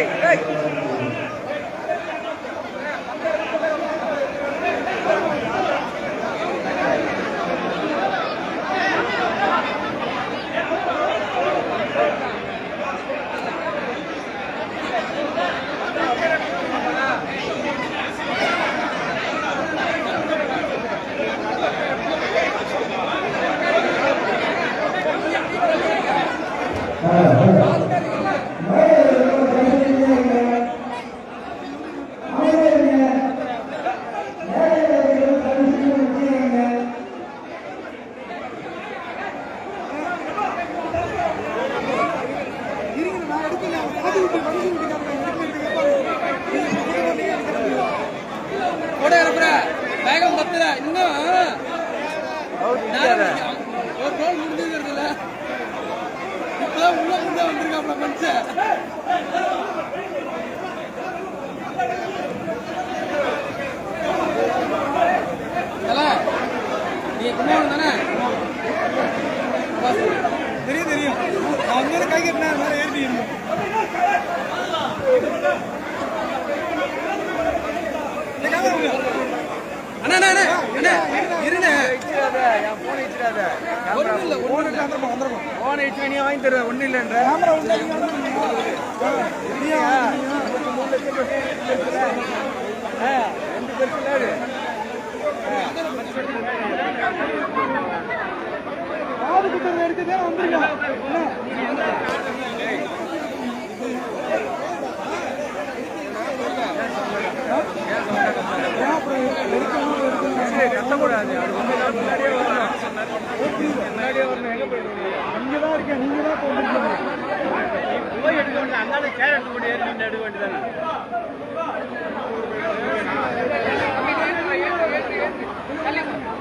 Hey, hey. வந்துருமா, phone இச்சு நீ வாங்கி தருவ ஒன்றும் இல்லைன்ற ரூபாய் ஆ, ரெண்டு பேருக்கு லேடு. சரி, கத்தக்கூடாது. அது கொஞ்ச நாள் முன்னாடியே வரணும். முன்னாடியே வரணும். எங்க போயிட்டு போய் எடுக்க வேண்டிய அந்தாண்ட சேர் எடுத்து கொண்டு ஏறி நின்று எடுக்க வேண்டியதானே No,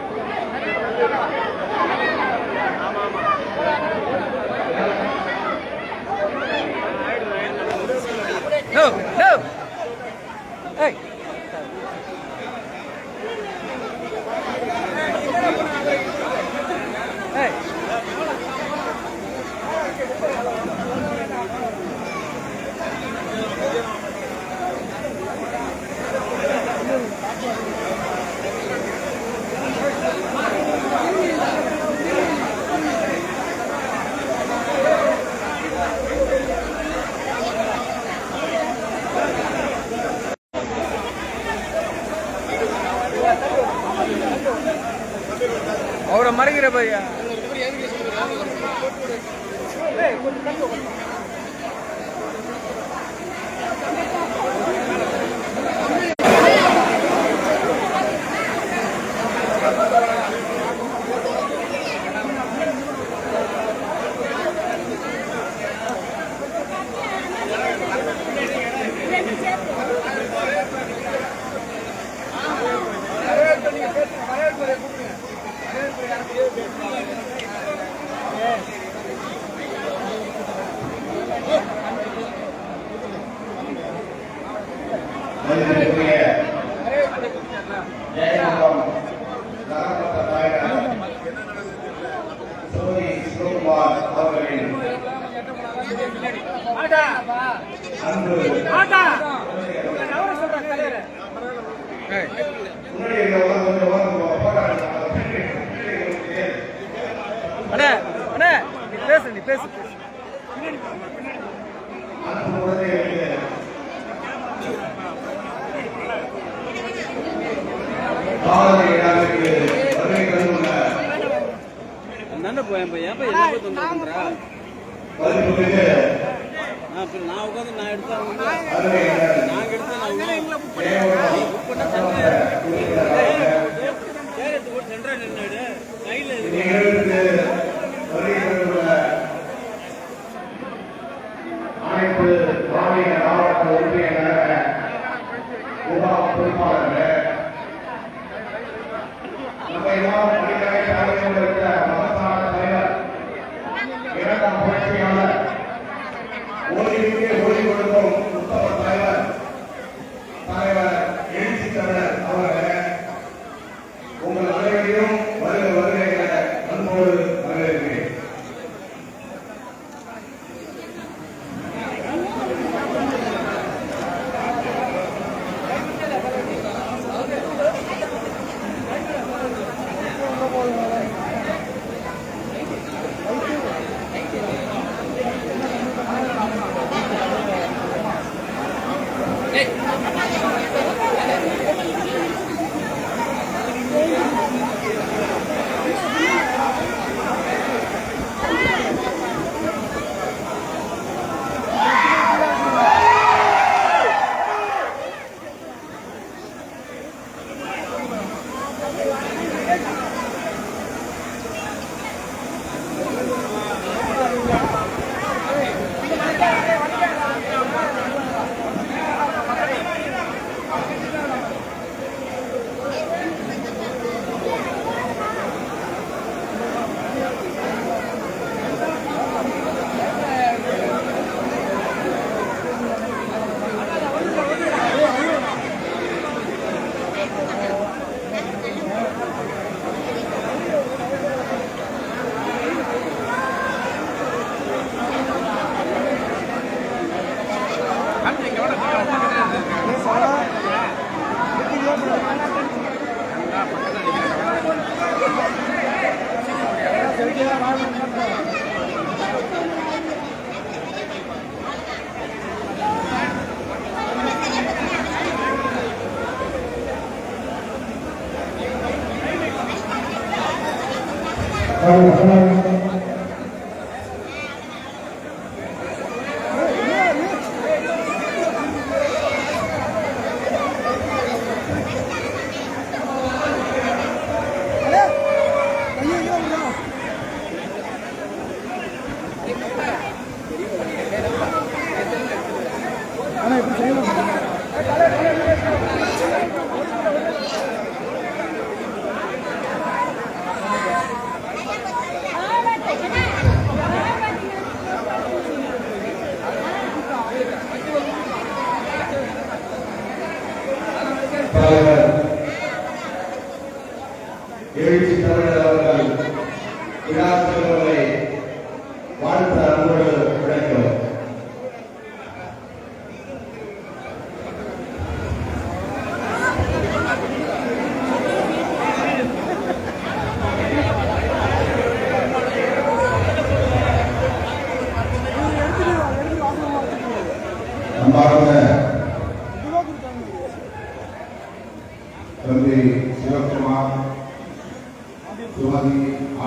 அவரை மறைக்கிற பையா? Yeah.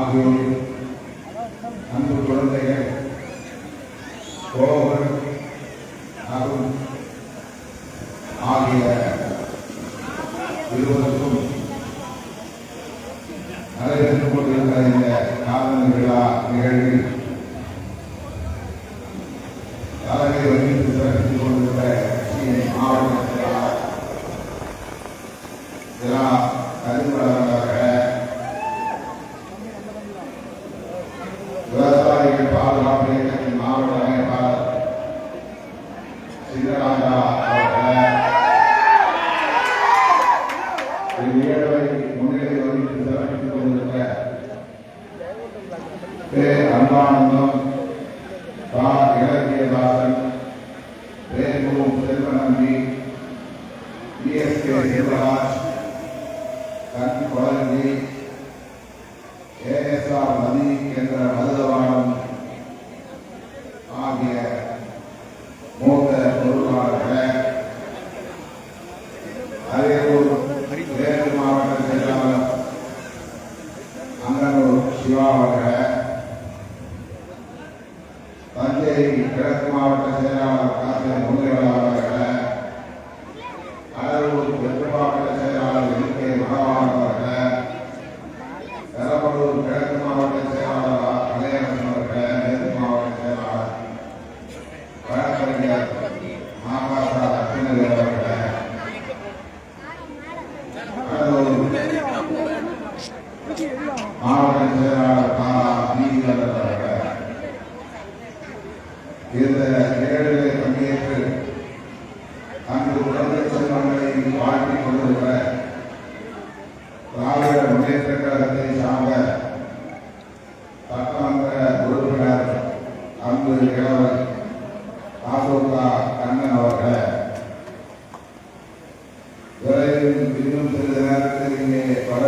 ஆகியோர் அன்பு குழந்தைகள் கோவர் அருண் ஆகிய இருவருக்கும் நடைபெற்றுக் கொண்டிருந்த இந்த காதல் விழா நிகழ்வில் i'm Allah'ın da விரும்பும் செல்வார் பல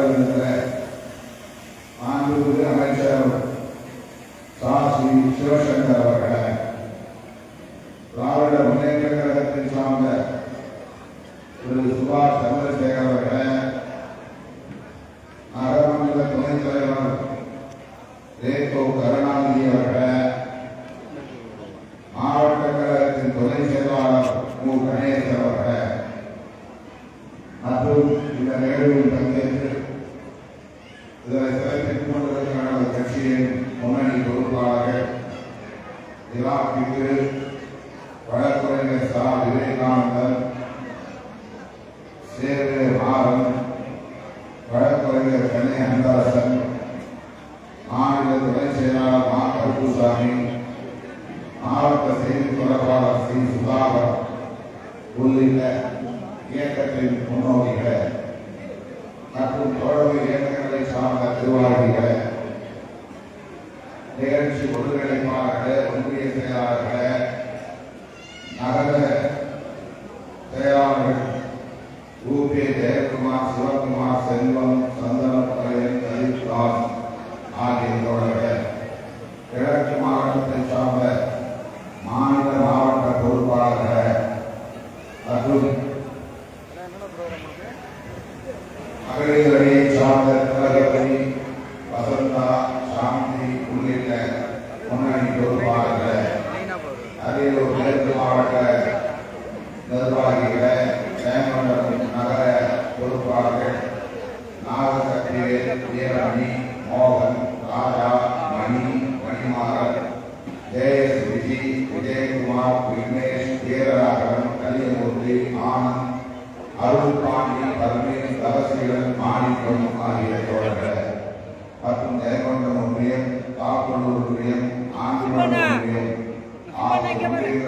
அகழிகள்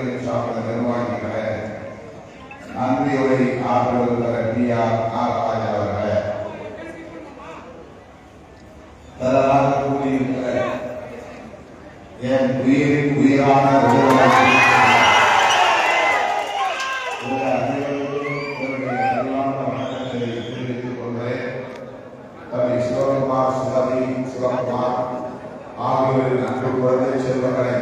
கட்சியின் சார்பில் நிர்வாகிகளை நன்றியுரை ஆற்றுவது தர பி ஆர் நாகராஜ் அவர்களை தரலாக கூடியிருக்கிற என் உயிரின் உயிரான சிவகுமார் சிவகுமார் ஆகியோரின் அன்பு குழந்தை செல்வங்களை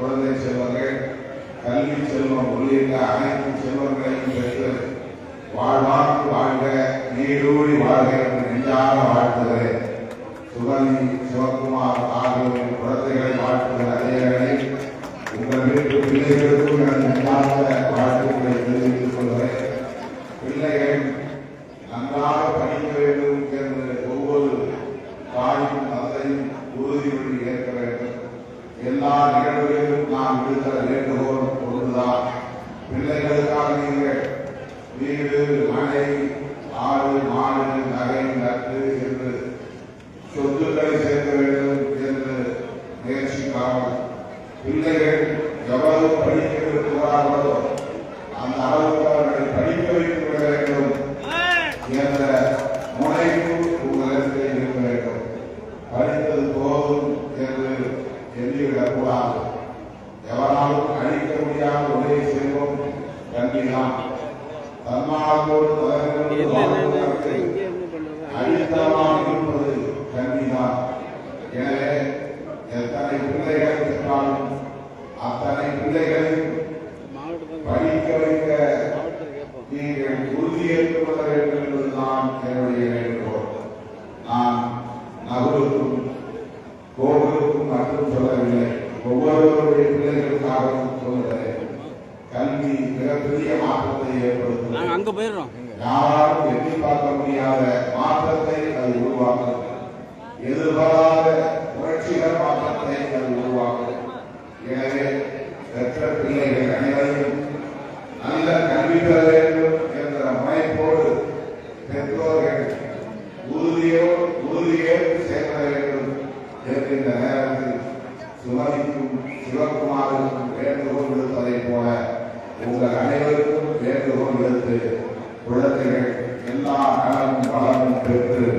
குழந்தை செல்வங்கள் கல்வி செல்வம் உள்ளிட்ட அனைத்து செல்வங்களையும் பெற்று வாழ்வாக்கு வாழ்க நீடூழி வாழ்க என்று நெஞ்சார வாழ்த்துகிறேன். சுகந்தி சிவகுமார் ஆகியோரின் குழந்தைகளை வாழ்த்துகிற அதே வேளையில் உங்கள் வீட்டு பிள்ளைகளுக்கும் நான் நன்றாக வாழ்த்துக்களை தெரிவித்துக் கொள்கிறேன். பிள்ளைகள் நன்றாக படிக்க வேண்டும் என்று ஒவ்வொரு தாயும் தந்தையும் உறுதிமொழி ஏற்க வேண்டும். எல்லா நிகழ்ச்சி நாம் விடுக்கிற வேண்டுகோள் ஒன்றுதான் பிள்ளைகளுக்காக நீங்கள் வீடு மனை ஆடு மாடு நகை நட்டு என்று சொத்துக்களை சேர்க்க வேண்டும் என்று முயற்சிக்காமல் பிள்ளைகள் எவ்வளவு படிக்க விரும்புகிறார்களோ அந்த அளவுக்கு அவர்களை படிக்க வைத்து வேண்டும். கல்விதான் தன்மானத்தோடு வாழ்வதற்கு அடித்தளமாக இருப்பது கல்விதான் எனவே எத்தனை பிள்ளைகள் பெற்றாலும் அத்தனை பிள்ளைகளையும் படிக்க வைக்க நீங்கள் உறுதியேற்றுக் கொள்ள வேண்டும் என்பதுதான் என்னுடைய வேண்டுகோள் நான் நகருக்கும் கோவிலுக்கும் மட்டும் சொல்லவில்லை ஒவ்வொருவருடைய பிள்ளைகளுக்காகவும் சொல்லுகிறேன் கல்வி மிகப்பெரிய மாற்றத்தை ஏற்படுத்தும். நாங்கள் அங்கே போயிடுறோம். யாராலும் எண்ணி பார்க்க முடியாத மாற்றத்தை அது உருவாக்கும் எதிர்பாராத புரட்சிகர மாற்றத்தை அது உருவாக்கும் எனவே பெற்ற பிள்ளைகள் அனைவரையும் நல்ல கல்வி பெற வேண்டும் என்ற முனைப்போடு பெற்றோர்கள் உறுதியோ உறுதியேற்று செயல்பட வேண்டும் என்கின்ற நேரத்தில் சுமதிக்கும் சிவகுமாருக்கும் வேண்டுகோள் விடுப்பதைப் போல உங்கள் அனைவருக்கும் வேண்டுகோள் விடுத்து குழந்தைகள் எல்லா நலமும் வளமும் பெற்று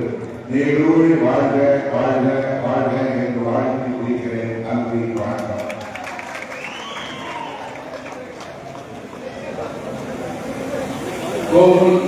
நீடூழி வாழ்க வாழ்க வாழ்க என்று வாழ்த்தி முடிக்கிறேன். நன்றி வணக்கம். கோபுல்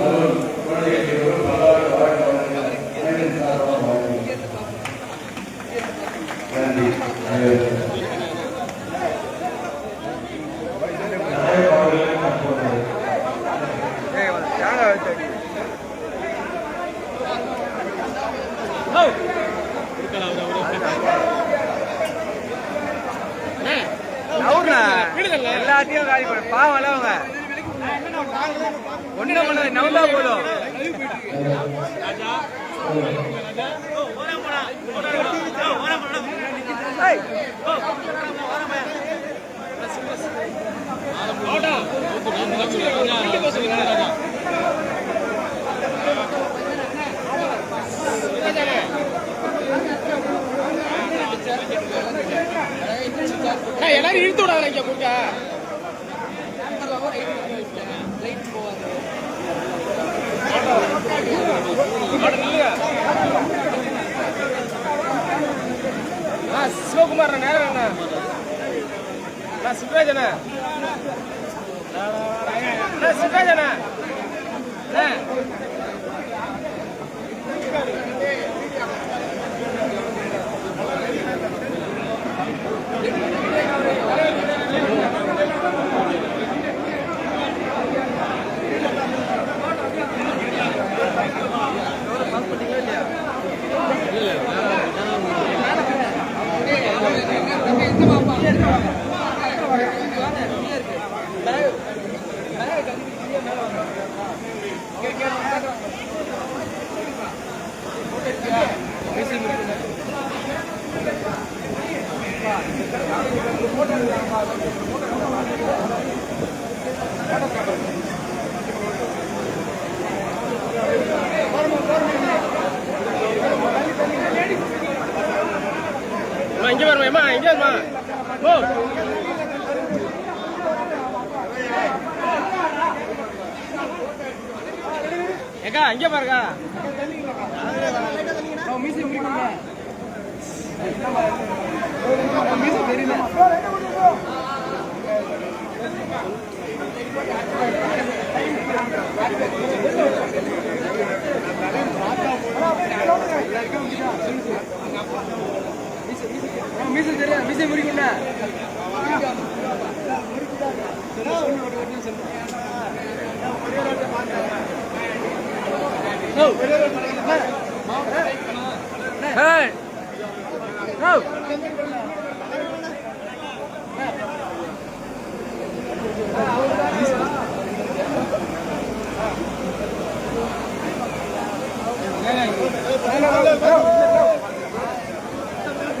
எல்லாரும் இழுத்து விடாங்க இங்க கொடுக்க. சிவகுமார் நேரம் என்ன நான் சிவராஜனா சிவராஜனா ஏக்கா இங்க பாருக்கா. மீசி தெரியல மீசை தெரியா மீசை முறிக்குண்ணா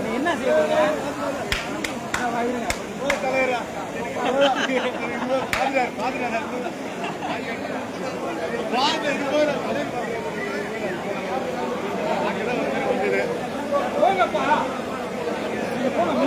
என்ன செய்யுங்க பாதுகாப்பு பாதுகாப்பு போங்கப்பா போங்க